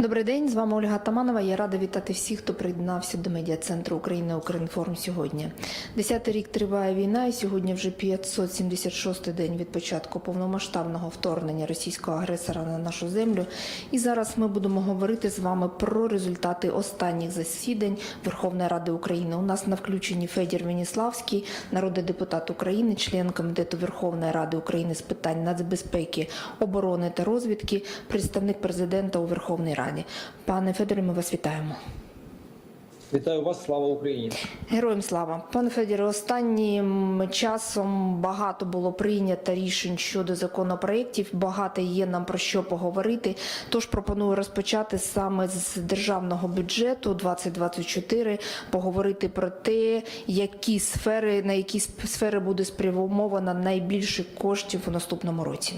Добрий день, з вами Ольга Таманова. Я рада вітати всіх, хто приєднався до медіа центру України Укрінформ сьогодні. Десятий рік триває війна, і сьогодні вже 576 день від початку повномасштабного вторгнення російського агресора на нашу землю. І зараз ми будемо говорити з вами про результати останніх засідань Верховної Ради України. У нас на включенні Федір Веніславський, народний депутат України, член комітету Верховної Ради України з питань нацбезпеки, оборони та розвідки, представник президента у Верховній Раді. Пане Федоре, ми вас вітаємо. Вітаю вас, слава Україні! Героям слава, пане Федоре, останнім часом багато було прийнято рішень щодо законопроєктів. Багато є нам про що поговорити. Тож пропоную розпочати саме з державного бюджету 2024, поговорити про те, які сфери на які сфери буде спрямовано найбільше коштів у наступному році.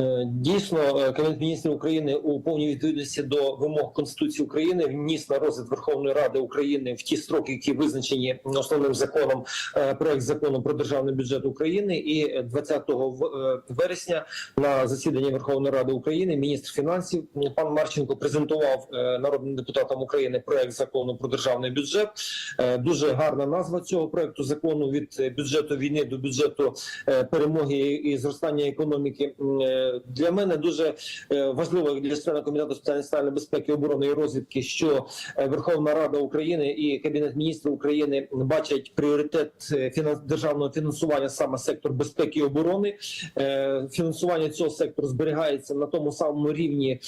Е, Дійсно, е, Кабінет міністрів України у повній відповідності до вимог Конституції України вніс на розгляд Верховної Ради України в ті строки, які визначені основним законом е, проект закону про державний бюджет України. І 20 е, вересня на засіданні Верховної Ради України міністр фінансів пан Марченко презентував народним депутатам України проект закону про державний бюджет. Дуже гарна назва цього проекту закону від бюджету війни до бюджету перемоги і зростання економіки. Для мене дуже е, важливо як для члена комітету з питань безпеки, оборони і розвідки, що е, Верховна Рада України і Кабінет міністрів України бачать пріоритет е, державного фінансування саме сектор безпеки і оборони. Фінансування цього сектору зберігається на тому самому рівні,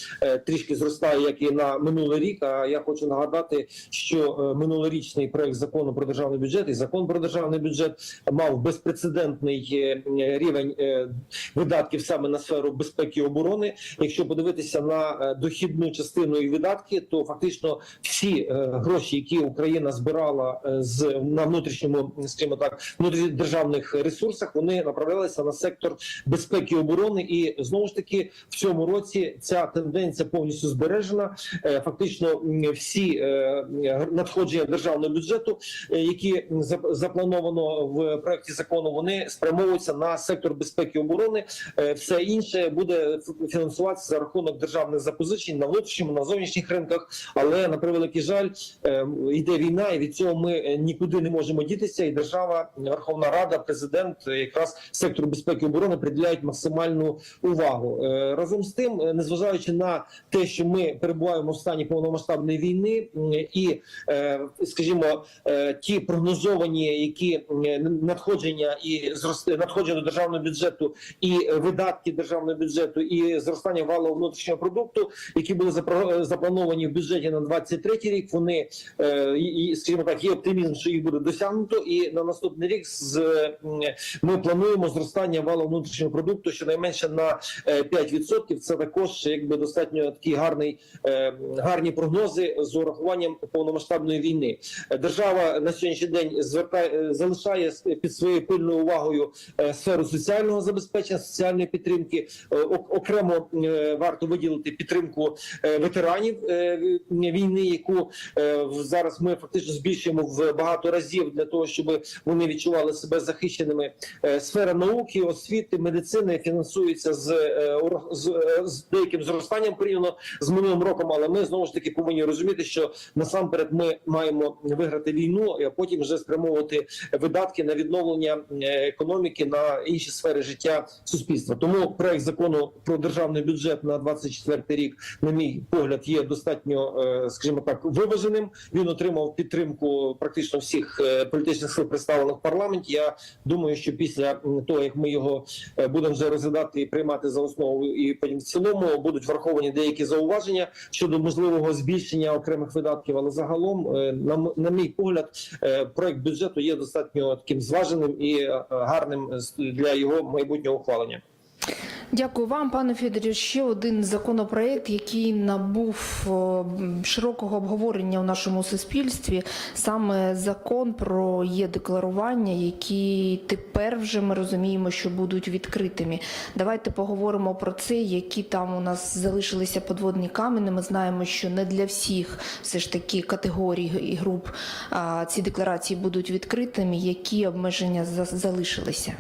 трішки зростає, як і на минулий рік. А я хочу нагадати, що минулорічний проект закону про державний бюджет і закон про державний бюджет мав безпрецедентний рівень видатків саме на сферу безпеки і оборони. Якщо подивитися на е, дохідну частину і видатки, то фактично всі е, гроші, які Україна збирала е, з на внутрішньому, скажімо так, внутрішньодержавних ресурсах, вони направлялися на сектор безпеки і оборони. І знову ж таки в цьому році ця тенденція повністю збережена. Фактично, всі надходження державного бюджету, які заплановано в проекті закону, вони спрямовуються на сектор безпеки і оборони. Все інше буде фінансуватися за рахунок державних запозичень на внутрішньому, на зовнішніх ринках. Але на превеликий жаль, йде війна, і від цього ми е, нікуди не можемо дітися. І держава, Верховна Рада, президент, е, якраз сектору безпеки і оборони приділяють максимальну увагу. Е, Разом з тим, незважаючи на те, що ми перебуваємо в стані повномасштабної війни, і скажімо, ті прогнозовані, які надходження і надходження до державного бюджету, і видатки державного бюджету, і зростання валового внутрішнього продукту, які були е, заплановані в бюджеті на 23 рік. Вони е, і, скажімо так, є оптимізм, що їх буде досягнуто. І на наступний рік з ми плануємо зростання валового внутрішнього продукту щонайменше на е, 5%. Це також якби достатньо такий гарний е, гарні прогнози з урахуванням повномасштабної війни. Е, Держава на сьогоднішній день звертає е, залишає під своєю пильною увагою е, сферу соціального забезпечення, соціальної підтримки. Е, ок- Окремо е, варто виділити підтримку е, ветеранів війни, яку зараз ми фактично збільшуємо в багато разів для того, щоб вони відчували себе захищеними. Сфера науки, освіти, медицини фінансується з, з, з деяким зростанням порівняно з минулим роком. Але ми знову ж таки повинні розуміти, що насамперед ми маємо виграти війну, а потім вже спрямовувати видатки на відновлення економіки на інші сфери життя суспільства. Тому проект закону про державний бюджет на 24 рік, на мій погляд, є достатньо, е, скажімо так, виваженим. Він отримав підтримку практично всіх е, політичних сил представлених в парламенті. Я думаю, що після того, як ми його е, будемо вже розглядати і приймати за основу, і потім в цілому будуть враховані деякі зауваження щодо можливого збільшення окремих видатків. Але загалом, на, на мій погляд, проект бюджету є достатньо таким зваженим і гарним для його майбутнього ухвалення. Дякую вам, пане Федорі. Ще один законопроект, який набув широкого обговорення у нашому суспільстві, саме закон про є декларування, які тепер вже ми розуміємо, що будуть відкритими. Давайте поговоримо про це, які там у нас залишилися подводні камені. Ми знаємо, що не для всіх все ж таки категорій і груп ці декларації будуть відкритими. Які обмеження за- залишилися?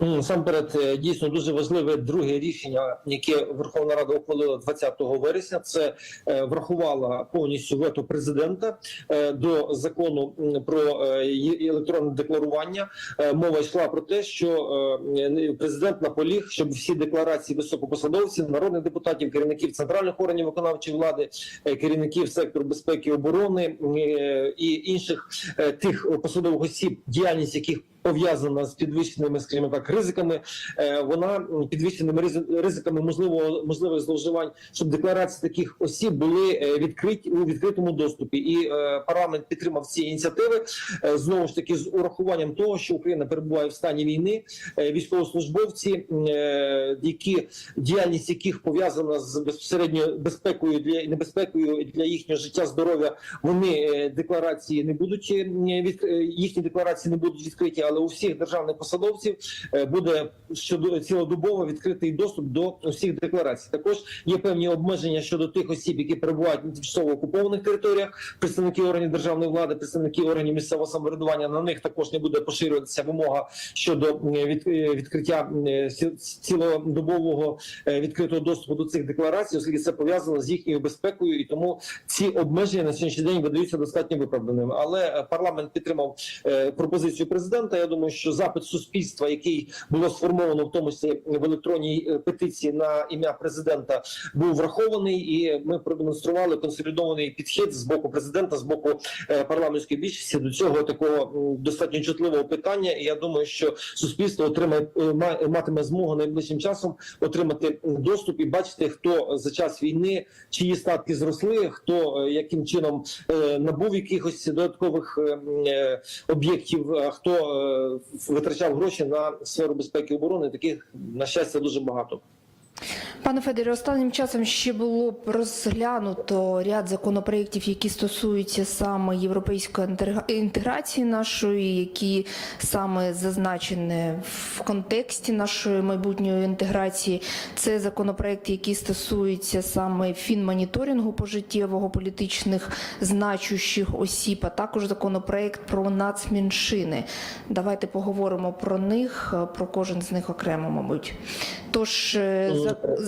Насамперед, е, дійсно дуже важливе друге рішення, яке Верховна Рада ухвалила 20 вересня. Це е, врахувала повністю вето президента е, до закону про електронне декларування. Мова йшла про те, що президент наполіг, щоб всі декларації високопосадовців, народних депутатів, керівників центральних органів виконавчої влади, керівників сектору безпеки оборони і інших тих посадових осіб, діяльність яких пов'язана з підвищеними, скажімо так, ризиками. е, Вона підвищеними ризиками можливо можливих зловживань, щоб декларації таких осіб були е, відкриті у відкритому доступі. І е, парламент підтримав ці ініціативи знову ж таки з урахуванням того, що Україна перебуває в стані війни. Військовослужбовці, які діяльність яких пов'язана з безпосередньо безпекою для небезпекою для їхнього життя, здоров'я, вони декларації не будуть їхні декларації не будуть відкриті, але у всіх державних посадовців е, буде щодо цілодобово відкритий доступ до усіх декларацій. Також є певні обмеження щодо тих осіб, які перебувають на тимчасово окупованих територіях, представники органів державної влади, представники органів місцевого самоврядування. На них також не буде поширюватися вимога щодо е, від, відкриття е, цілодобового відкритого доступу до цих декларацій, оскільки це пов'язано з їхньою безпекою, і тому ці обмеження на сьогоднішній день видаються достатньо виправданими. Але парламент підтримав пропозицію президента. Я думаю, що запит суспільства, який було сформовано в тому числі в електронній е, петиції на ім'я президента, був врахований, і ми продемонстрували консолідований підхід з боку президента, з боку е, парламентської більшості до цього такого достатньо чутливого питання. І я думаю, що суспільство отримає е, матиме змогу найближчим часом отримати доступ і бачити, хто за час війни чиї статки зросли, хто яким чином набув якихось додаткових е, м, е, об'єктів, хто витрачав гроші на сферу безпеки і оборони. Таких на щастя дуже багато. Пане Федоре, останнім часом ще було б розглянуто ряд законопроєктів, які стосуються саме європейської інтеграції нашої, які саме зазначені в контексті нашої майбутньої інтеграції. Це законопроекти, які стосуються саме фінмоніторингу пожиттєвого політичних значущих осіб, а також законопроект про нацменшини. Давайте поговоримо про них, про кожен з них окремо, мабуть. Тож е, за-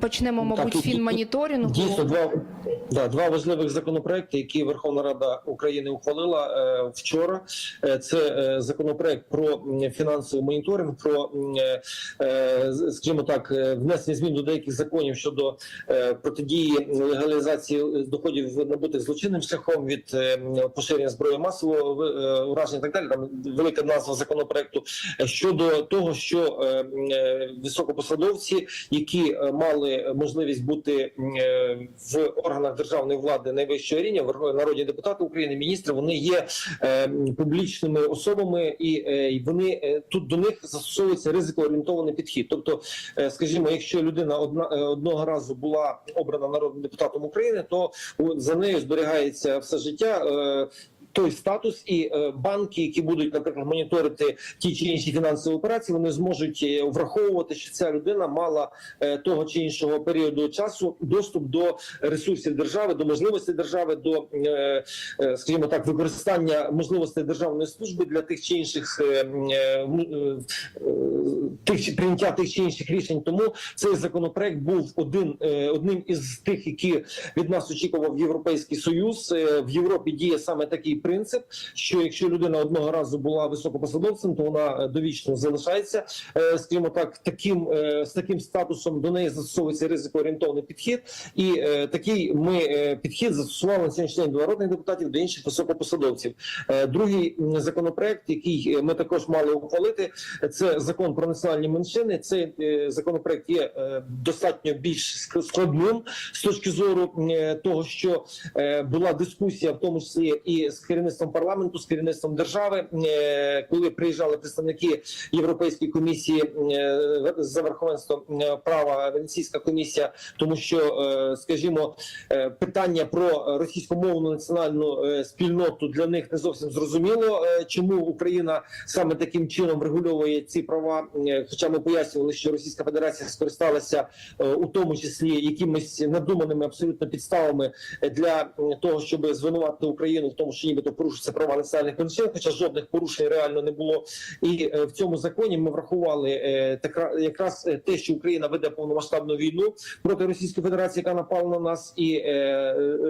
почнемо, мабуть, Так, фінмоніторингу. Дійсно, два, да, два важливих законопроекти, які Верховна Рада України ухвалила е, вчора. Е, це е, законопроект про фінансовий моніторинг, про е, е, скажімо так, внесення змін до деяких законів щодо е, протидії легалізації доходів набутих злочинним шляхом від е, поширення зброї масового е, ураження. і Так далі там велика назва законопроекту щодо того, що е, високопосадовці, які мали можливість бути е, в органах державної влади найвищого рівня, народні депутати України, міністри, вони є е, публічними особами, і е, вони е, тут до них застосовується ризикоорієнтований підхід. Тобто, е, скажімо, якщо людина одна е, одного разу була обрана народним депутатом України, то за нею зберігається все життя. Той статус і е, банки, які будуть, наприклад, моніторити ті чи інші фінансові операції, вони зможуть е, враховувати, що ця людина мала е, того чи іншого періоду часу доступ до ресурсів держави, до можливостей держави, до скажімо так, використання можливостей державної служби для тих чи інших тих прийняття тих чи інших рішень. Тому цей законопроект був один одним із тих, які від нас очікував Європейський Союз. В Європі діє саме такий принцип, що якщо людина одного разу була високопосадовцем, то вона е, довічно залишається, е, скажімо так, таким е, з таким статусом до неї застосовується ризикоорієнтований підхід, і такий ми підхід застосували на сьогоднішній день до народних депутатів, до інших високопосадовців. Другий законопроект, який ми також мали ухвалити, це закон про національні меншини. Цей законопроект є достатньо більш складним з точки зору того, що була дискусія, в тому числі і з керівництвом парламенту, з керівництвом держави, е, коли приїжджали представники Європейської комісії е, за верховенством е, права Венеційська комісія, тому що, скажімо, питання про російськомовну національну спільноту для них не зовсім зрозуміло, чому Україна саме таким чином врегульовує ці права. Хоча ми пояснювали, що Російська Федерація скористалася у тому числі якимись надуманими абсолютно підставами для того, щоб звинуватити Україну в тому, що нібито нібито порушуються права національних меншин, хоча жодних порушень реально не було. І е, в цьому законі ми врахували е, якраз е, те, що Україна веде повномасштабну війну проти Російської Федерації, яка напала на нас, і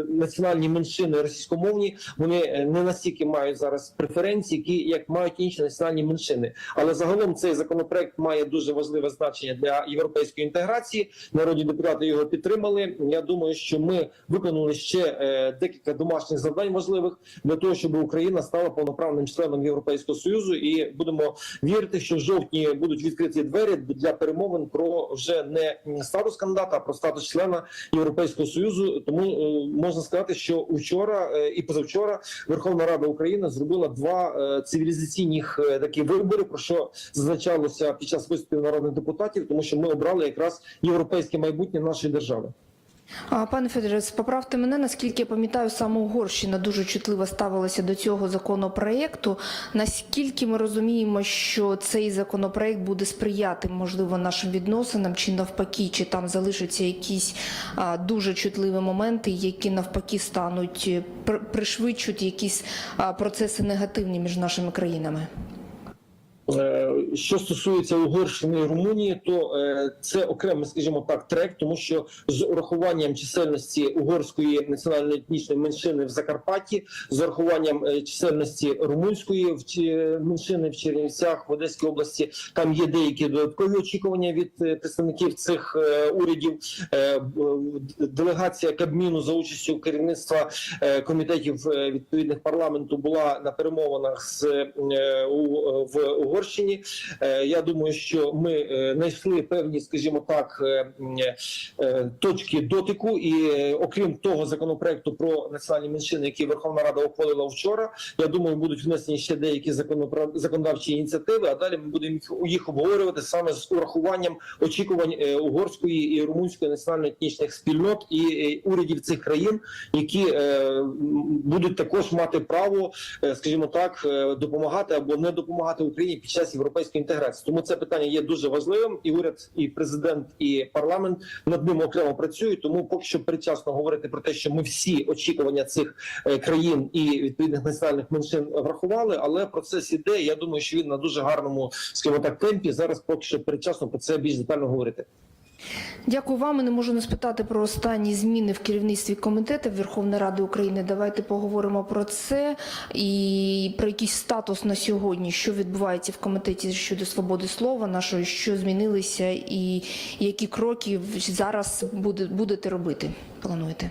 національні меншини російськомовні вони не настільки мають зараз преференції, які як мають інші національні меншини. Але загалом цей законопроект має дуже важливе значення для європейської інтеграції. Народні депутати його підтримали. Я думаю, що ми виконали ще декілька домашніх завдань важливих для того, щоб Україна стала повноправним членом Європейського союзу, і будемо вірити, що в жовтні будуть відкриті двері для перемовин про вже не статус кандидата, а про статус члена Європейського союзу. Тому е, можна сказати, що вчора е, і позавчора Верховна Рада України зробила два е, цивілізаційних такі вибори, про що зазначалося під час виступів народних депутатів, тому що ми обрали якраз європейське майбутнє нашої держави. Пане Федоре, поправте мене, наскільки я пам'ятаю, саме Угорщина дуже чутливо ставилася до цього законопроекту. Наскільки ми розуміємо, що цей законопроект буде сприяти, можливо, нашим відносинам, чи навпаки, чи там залишаться якісь а, дуже чутливі моменти, які навпаки стануть е, пришвидшують якісь а, процеси негативні між нашими країнами? Е, Що стосується Угорщини і Румунії, то е, це окремий, скажімо так, трек, тому що з урахуванням чисельності угорської національної етнічної меншини в Закарпатті, з урахуванням е, чисельності румунської меншини в Чернівцях в Одеській області, там є деякі додаткові очікування від представників цих урядів. Делегація Кабміну за участю керівництва комітетів відповідних парламенту була на перемовинах з в Угорщині. Е, Я думаю, що ми е, знайшли певні, скажімо так, е, точки дотику. І окрім того законопроекту про національні меншини, який Верховна Рада ухвалила вчора, я думаю, будуть внесені ще деякі законодавчі ініціативи. А далі ми будемо їх- обговорювати саме з урахуванням очікувань угорської і румунської національно-етнічних спільнот і урядів цих країн, які будуть також мати право, скажімо так, допомагати або не допомагати Україні під час європейської інтеграції. Тому це питання є дуже важливим, і уряд, і президент, і парламент над ним окремо працюють. Тому поки що передчасно говорити про те, що ми всі очікування цих е, країн і відповідних національних меншин врахували. Але процес іде. Я думаю, що він на дуже гарному, скажімо так, темпі. Зараз поки що передчасно про це більш детально говорити. Дякую вам. І Не можу не спитати про останні зміни в керівництві комітету Верховної Ради України. Давайте поговоримо про це і про якийсь статус на сьогодні, що відбувається в комітеті щодо свободи слова нашої, що змінилися, і які кроки зараз будете робити. Плануєте?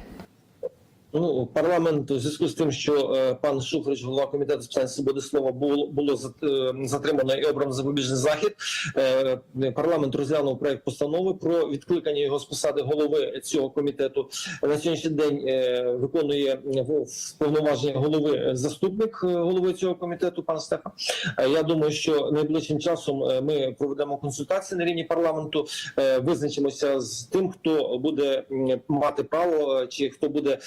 Ну, парламент у зв'язку з тим, що е, пан Шуфрич, голова комітету з питань свободи слова, було було е, затримано і обрано запобіжний захід. Е, парламент розглянув проект постанови про відкликання його з посади голови цього комітету. На сьогоднішній день е, виконує в повноваження голови е, заступник е, голови цього комітету, пан Стефан. Е, Я думаю, що найближчим часом е, ми проведемо консультації на рівні парламенту, е, визначимося з тим, хто буде мати право е, чи хто буде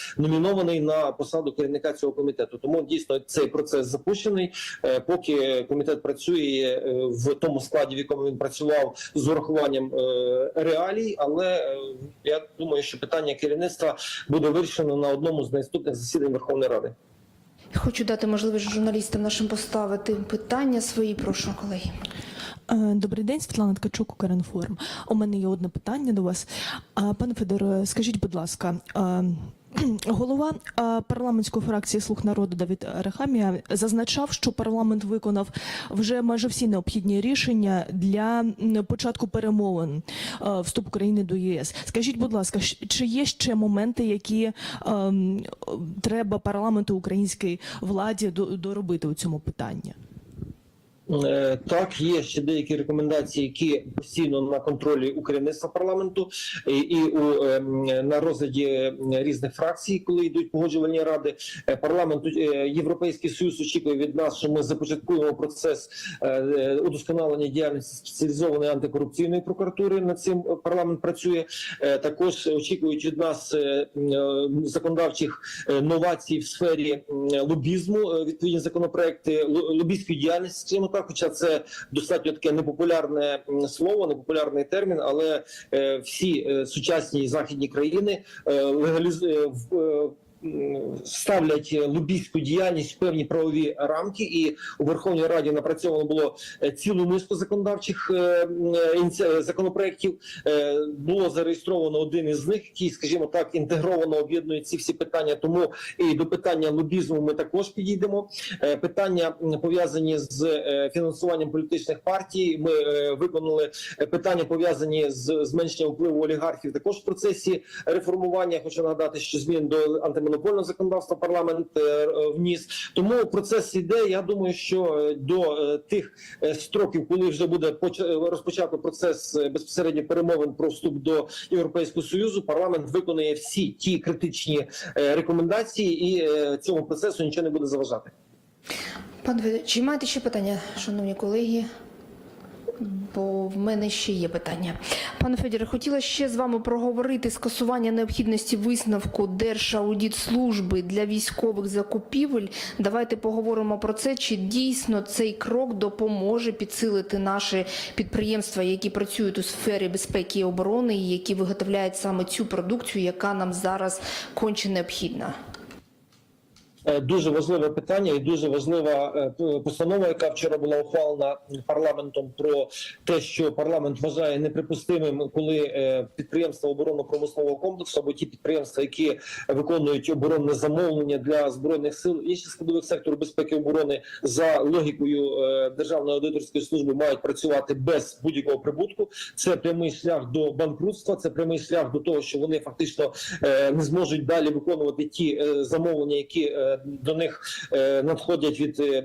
номінований на посаду керівника цього комітету. Тому дійсно цей процес запущений. Е, Поки комітет працює е, в тому складі, в якому він працював з урахуванням е, реалій, але я думаю, що питання керівництва буде вирішено на одному з наступних засідань Верховної Ради. Хочу дати можливість журналістам нашим поставити питання свої. Прошу, колеги. Добрий день, Світлана Ткачук, Укрінформ. У мене є одне питання до вас. Пане Федоре, скажіть, будь ласка, голова парламентської фракції Слуг народу Давід Рахамія зазначав, що парламент виконав вже майже всі необхідні рішення для початку перемовин е, вступу країни до ЄС. Скажіть, будь ласка, чи є ще моменти, які треба парламенту українській владі доробити у цьому питанні? Е, Так, є ще деякі рекомендації, які постійно на контролі керівництва парламенту і, і у ем, на розгляді різних фракцій, коли йдуть погоджувальні ради. Е, Парламент е, Європейський Союз очікує від нас, що ми започаткуємо процес удосконалення діяльності спеціалізованої антикорупційної прокуратури. Над цим парламент працює. Також очікують від нас законодавчих новацій в сфері лобізму. Відповідні законопроекти ло- лобістської діяльності, так, хоча це достатньо таке непопулярне слово, непопулярний термін, але е, всі е, сучасні західні країни е, легаліз... е, ставлять лобійську діяльність в певні правові рамки, і у Верховній Раді напрацьовано було е, цілу низку законодавчих е, законопроєктів. Було зареєстровано один із них, який, скажімо так, інтегровано об'єднує ці всі питання. Тому і до питання лобізму ми також підійдемо. Питання пов'язані з фінансуванням політичних партій. Ми виконали питання пов'язані з зменшенням впливу олігархів. Також в процесі реформування. Хочу нагадати, що змін до антимонопольного законодавства парламент е, вніс. Тому процес іде. Я думаю, що е, до е, тих строків, коли вже буде поч- розпочато процес безпосередньо перемовин про вступ до Європейського союзу, парламент виконує всі ті критичні рекомендації, і цьому процесу нічого не буде заважати. Пан чи маєте ще питання, шановні колеги? Бо в мене ще є питання. Пане Федоре, хотіла ще з вами проговорити скасування необхідності висновку Держаудитслужби для військових закупівель. Давайте поговоримо про це. Чи дійсно цей крок допоможе підсилити наші підприємства, які працюють у сфері безпеки і оборони, і які виготовляють саме цю продукцію, яка нам зараз конче необхідна? Е, Дуже важливе питання і дуже важлива е, постанова, яка вчора була ухвалена парламентом про те, що парламент вважає неприпустимим, коли е, підприємства оборонно-промислового комплексу або ті підприємства, які виконують оборонне замовлення для збройних сил інших складових сектору безпеки і оборони за логікою державної аудиторської служби мають працювати без будь-якого прибутку. Це прямий шлях до банкрутства. Це прямий шлях до того, що вони фактично не зможуть далі виконувати ті замовлення, які до них е, надходять від е,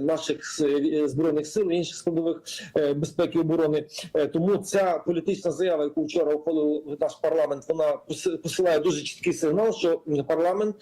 наших е, збройних сил і інших складових безпеки і оборони. Тому ця політична заява, яку вчора ухвалив наш парламент, вона посилає дуже чіткий сигнал, що парламент,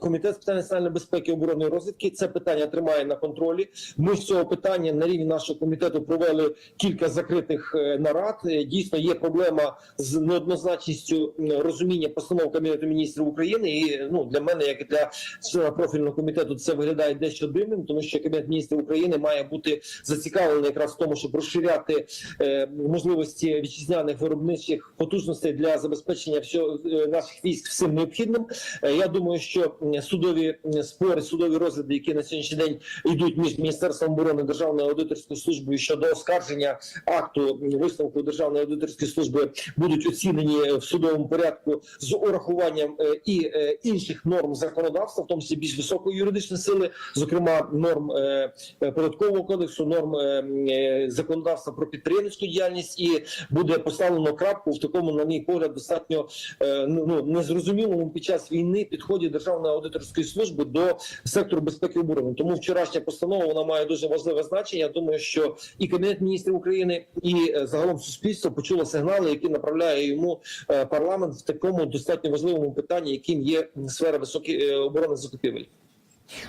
комітет з питань національної безпеки, оборони і розвідки це питання тримає на контролі. Ми з цього питання на рівні нашого комітету провели кілька закритих нарад. Дійсно, є проблема з неоднозначністю розуміння постанов Кабінету міністрів України. І ну для мене, як і для члена профільного комітету, це виглядає дещо дивним, тому що Кабінет міністрів України має бути зацікавлений якраз в тому, щоб розширяти е, можливості вітчизняних виробничих потужностей для забезпечення всього е, наших військ всім необхідним. Е, Я думаю, що судові спори, судові розгляди, які на сьогоднішній день йдуть між міністерством оборони державною аудиторською службою щодо оскарження акту висновку державної аудиторської служби, будуть оцінені в судовому порядку з урахуванням е, і е, інших норм законодавства, тому числі більш високої юридичної сили, зокрема норм е, податкового кодексу, норм е, е, законодавства про підприємницьку діяльність, і буде поставлено крапку в такому, на мій погляд, достатньо е, ну ну, незрозумілому під час війни підході державної аудиторської служби до сектору безпеки оборони. Тому вчорашня постанова вона має дуже важливе значення. Я думаю, що і кабінет міністрів України, і е, загалом суспільство почуло сигнали, які направляє йому е, парламент в такому достатньо важливому питанні, яким є сфера високі е, оборони закупівель.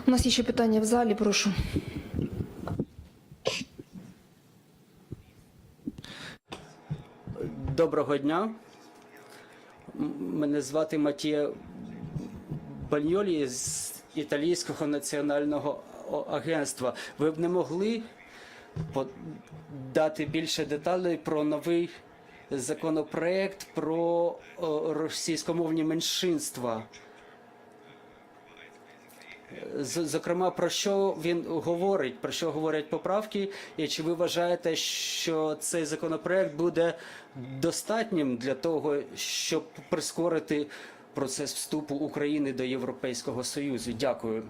У нас є ще питання в залі, прошу. Доброго дня. Мене звати Матія Баньолі з Італійського національного агентства. Ви б не могли дати більше деталей про новий законопроект про російськомовні меншинства? Зокрема, про що він говорить, про що говорять поправки, і чи ви вважаєте, що цей законопроект буде достатнім для того, щоб прискорити процес вступу України до Європейського Союзу? Дякую.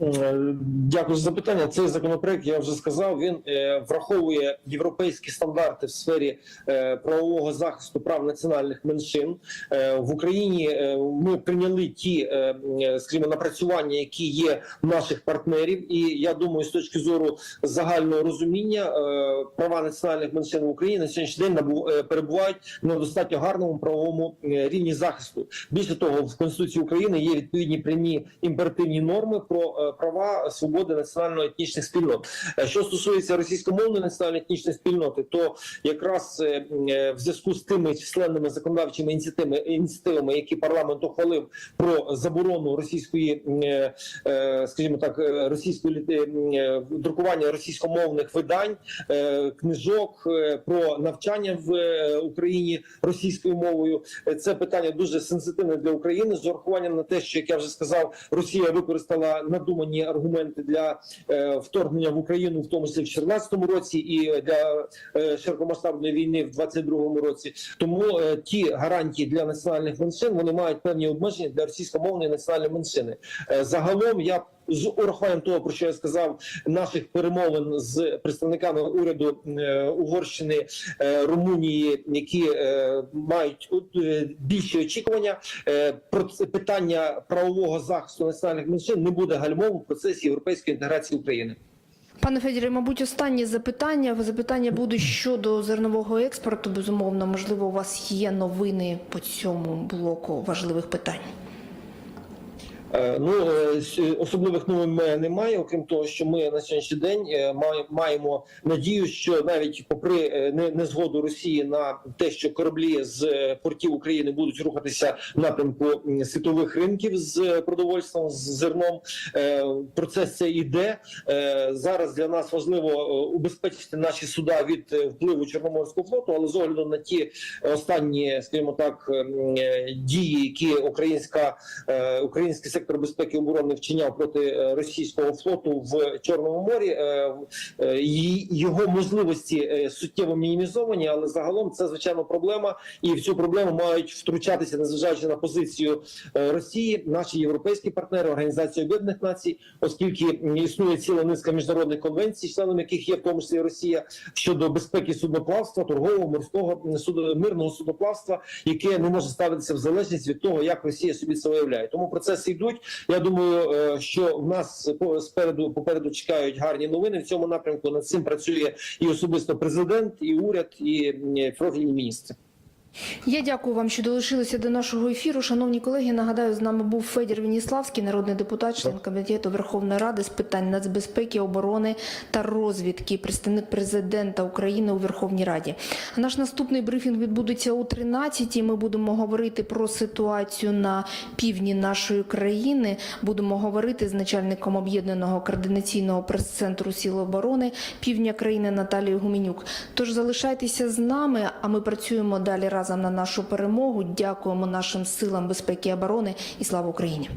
Е, Дякую за запитання. Цей законопроект я вже сказав. Він е, враховує європейські стандарти в сфері е, правового захисту прав національних меншин в Україні. Ми прийняли ті, скажімо, напрацювання, які є наших партнерів, і я думаю, з точки зору загального розуміння права національних меншин в Україні на сьогоднішній день перебувають на достатньо гарному правовому рівні захисту. Більше того, в Конституції України є відповідні прямі імперативні норми про права, свободи національно-етнічних спільнот. Е, Що стосується російськомовної національно-етнічної спільноти, то якраз е, е, в зв'язку з тими численними законодавчими ініціативами, ініціативами, які парламент ухвалив про заборону російської, е, е, скажімо так, е, російської е, друкування російськомовних видань, е, книжок е, про навчання в е, Україні російською мовою. Е, Це питання дуже сенситивне для України з урахуванням на те, що як я вже сказав, Росія використала надумані аргументи для е, вторгнення в Україну, в тому числі в 2014 році, і для е, широкомасштабної війни в 2022 році. Тому е, ті гарантії для національних меншин вони мають певні обмеження для російськомовної національної меншини. Загалом я з урахуванням того, про що я сказав, наших перемовин з представниками уряду е, Угорщини, е, Румунії, які е, мають більші очікування, про питання правового захисту національних меншин не буде гальмовим в процесі європейської інтеграції України. Пане Федоре, мабуть, останнє запитання. Запитання будуть щодо зернового експорту. Безумовно, можливо, у вас є новини по цьому блоку важливих питань. Е, Ну е, особливих новин немає, окрім того, що ми на сьогоднішній день е, маємо надію, що навіть попри не- незгоду Росії на те, що кораблі з портів України будуть рухатися в напрямку світових ринків з продовольством з зерном, процес це йде. Зараз для нас важливо убезпечити наші суда від впливу Чорноморського флоту, але з огляду на ті останні, скажімо так, дії, які українська український сектор безпеки оборони вчиняв проти е, російського флоту в Чорному морі. е, е, Його можливості суттєво мінімізовані, але загалом це звичайно проблема, і в цю проблему мають втручатися, незважаючи на позицію Росії, наші європейські партнери, Організація Об'єднаних Націй, оскільки існує ціла низка міжнародних конвенцій, членом яких є в тому числі Росія щодо безпеки судноплавства, торгового морського м, судо- мирного судноплавства, яке не може ставитися в залежність від того, як Росія собі це уявляє. Тому процеси йдуть. Я думаю, е, що в нас спереду попереду чекають гарні новини в цьому напрямку. Над цим працює і особисто президент, і уряд, і профільні міністри. Я дякую вам, що долучилися до нашого ефіру. Шановні колеги, нагадаю, з нами був Федір Веніславський, народний депутат, член комітету Верховної Ради з питань нацбезпеки, оборони та розвідки, представник президента України у Верховній Раді. Наш наступний брифінг відбудеться о 13 Ми будемо говорити про ситуацію на півдні нашої країни. Будемо говорити з начальником об'єднаного координаційного прес-центру Сил оборони півдня країни Наталією Гуменюк. Тож залишайтеся з нами, а ми працюємо далі разом на нашу перемогу. Дякуємо нашим силам безпеки і оборони і слава Україні.